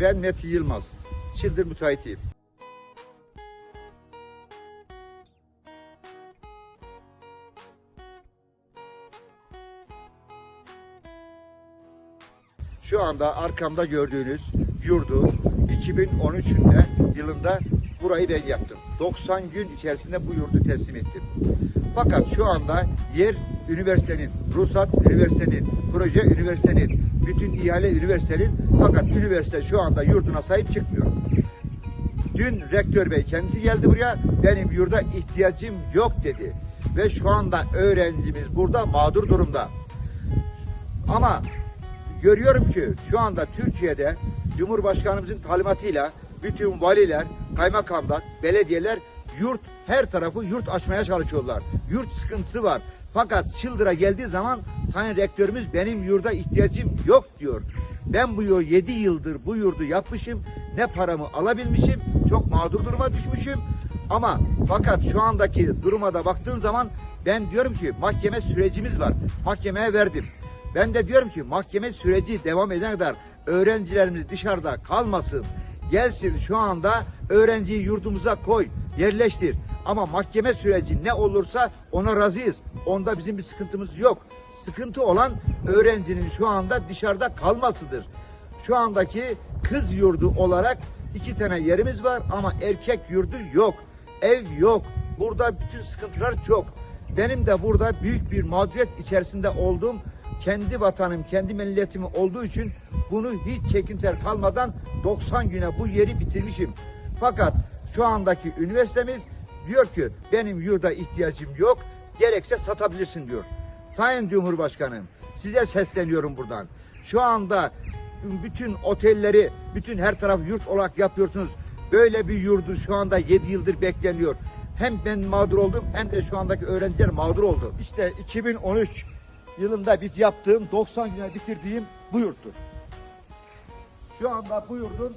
Ben Metin Yılmaz. Çıldır müteahhitiyim. Şu anda arkamda gördüğünüz yurdu 2013'ünde yılında burayı ben yaptım. 90 gün içerisinde bu yurdu teslim ettim. Fakat şu anda yer üniversitenin, ruhsat üniversitenin, proje üniversitenin, bütün ihale üniversitenin fakat üniversite şu anda yurduna sahip çıkmıyor. Dün rektör bey kendisi geldi buraya. Benim yurda ihtiyacım yok dedi. Ve şu anda öğrencimiz burada mağdur durumda. Ama görüyorum ki şu anda Türkiye'de Cumhurbaşkanımızın talimatıyla bütün valiler, kaymakamlar, belediyeler yurt her tarafı yurt açmaya çalışıyorlar. Yurt sıkıntısı var. Fakat Çıldıra geldiği zaman Sayın Rektörümüz benim yurda ihtiyacım yok diyor. Ben bu yıl 7 yıldır bu yurdu yapmışım. Ne paramı alabilmişim. Çok mağdur duruma düşmüşüm. Ama fakat şu andaki duruma da baktığın zaman ben diyorum ki mahkeme sürecimiz var. Mahkemeye verdim. Ben de diyorum ki mahkeme süreci devam edene kadar öğrencilerimiz dışarıda kalmasın. Gelsin şu anda öğrenciyi yurdumuza koy, yerleştir. Ama mahkeme süreci ne olursa ona razıyız. Onda bizim bir sıkıntımız yok. Sıkıntı olan öğrencinin şu anda dışarıda kalmasıdır. Şu andaki kız yurdu olarak iki tane yerimiz var ama erkek yurdu yok. Ev yok. Burada bütün sıkıntılar çok. Benim de burada büyük bir mağduriyet içerisinde olduğum kendi vatanım, kendi milletim olduğu için bunu hiç çekimsel kalmadan 90 güne bu yeri bitirmişim. Fakat şu andaki üniversitemiz diyor ki benim yurda ihtiyacım yok, gerekse satabilirsin diyor. Sayın Cumhurbaşkanım size sesleniyorum buradan. Şu anda bütün otelleri, bütün her tarafı yurt olarak yapıyorsunuz. Böyle bir yurdu şu anda 7 yıldır bekleniyor. Hem ben mağdur oldum hem de şu andaki öğrenciler mağdur oldu. İşte 2013 yılında biz yaptığım 90 güne bitirdiğim bu yurttur. Şu anda bu yurdun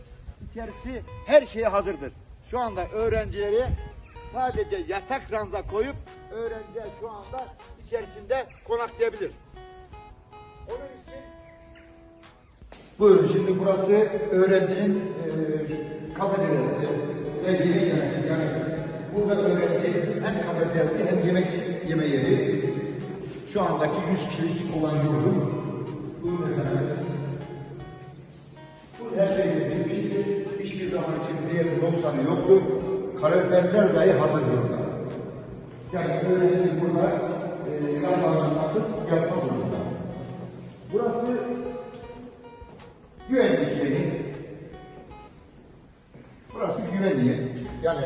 içerisi her şeye hazırdır. Şu anda öğrencileri sadece yatak ranza koyup öğrenciler şu anda içerisinde konaklayabilir. Onun için Buyurun şimdi burası öğrencinin e, kafeteryası ve yemek yemesi. Yani burada öğrenci hem kafeteryası hem yemek yeme yeri. Şu andaki 100 kişilik olan yurdum. Buyurun efendim. Bu her şey bitmiştir. Hiçbir zaman için diğer noksanı yoktu. Kaloriferler dahi hazır burada. Yani öğrenci burada e, kalmadan atıp yatma durumunda. Burası güvenlik yeri. Burası güvenlik. Yani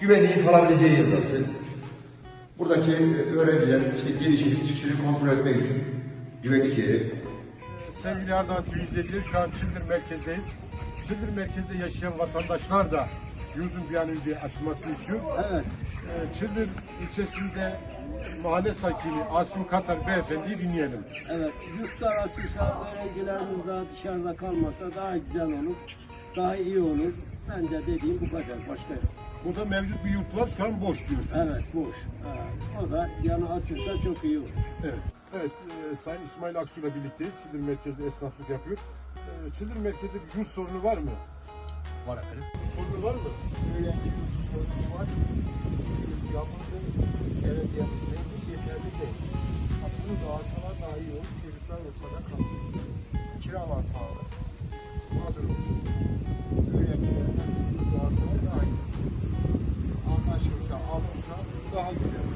güvenliğin kalabileceği yer burası. Buradaki öğrenciler işte girişini çıkışını kontrol etmek için güvenlik yeri. Sevgili Ardahan TV izleyicileri şu an Çıldır merkezdeyiz. Çıldır merkezde yaşayan vatandaşlar da yurdun bir an önce açılmasını istiyor. Evet. Ee, Çıldır ilçesinde mahalle sakini Asim Katar beyefendiyi dinleyelim. Evet. Yurtlar açılsa öğrencilerimiz daha dışarıda kalmasa daha güzel olur. Daha iyi olur. Bence dediğim bu kadar. Başka yok. Burada mevcut bir yurt var şu an boş diyorsunuz. Evet boş. Evet. O da yanı açılsa çok iyi olur. Evet. Evet, e, Sayın İsmail Aksu ile birlikteyiz. Çıldır merkezde esnaflık yapıyor. E, Çıldır merkezde bir yurt sorunu var mı? Var efendim. Sorunu var mı? öğrenci yurdu sorunu var. Yapıldı belediyemizde yeterli değil. Bunu dağıtsalar daha iyi olur. Çocuklar ortada kalıyor. Kiralar pahalı. Mağdur olur. Öğrencilerden dağıtsalar daha iyi. Anlaşılsa, alınsa daha güzel.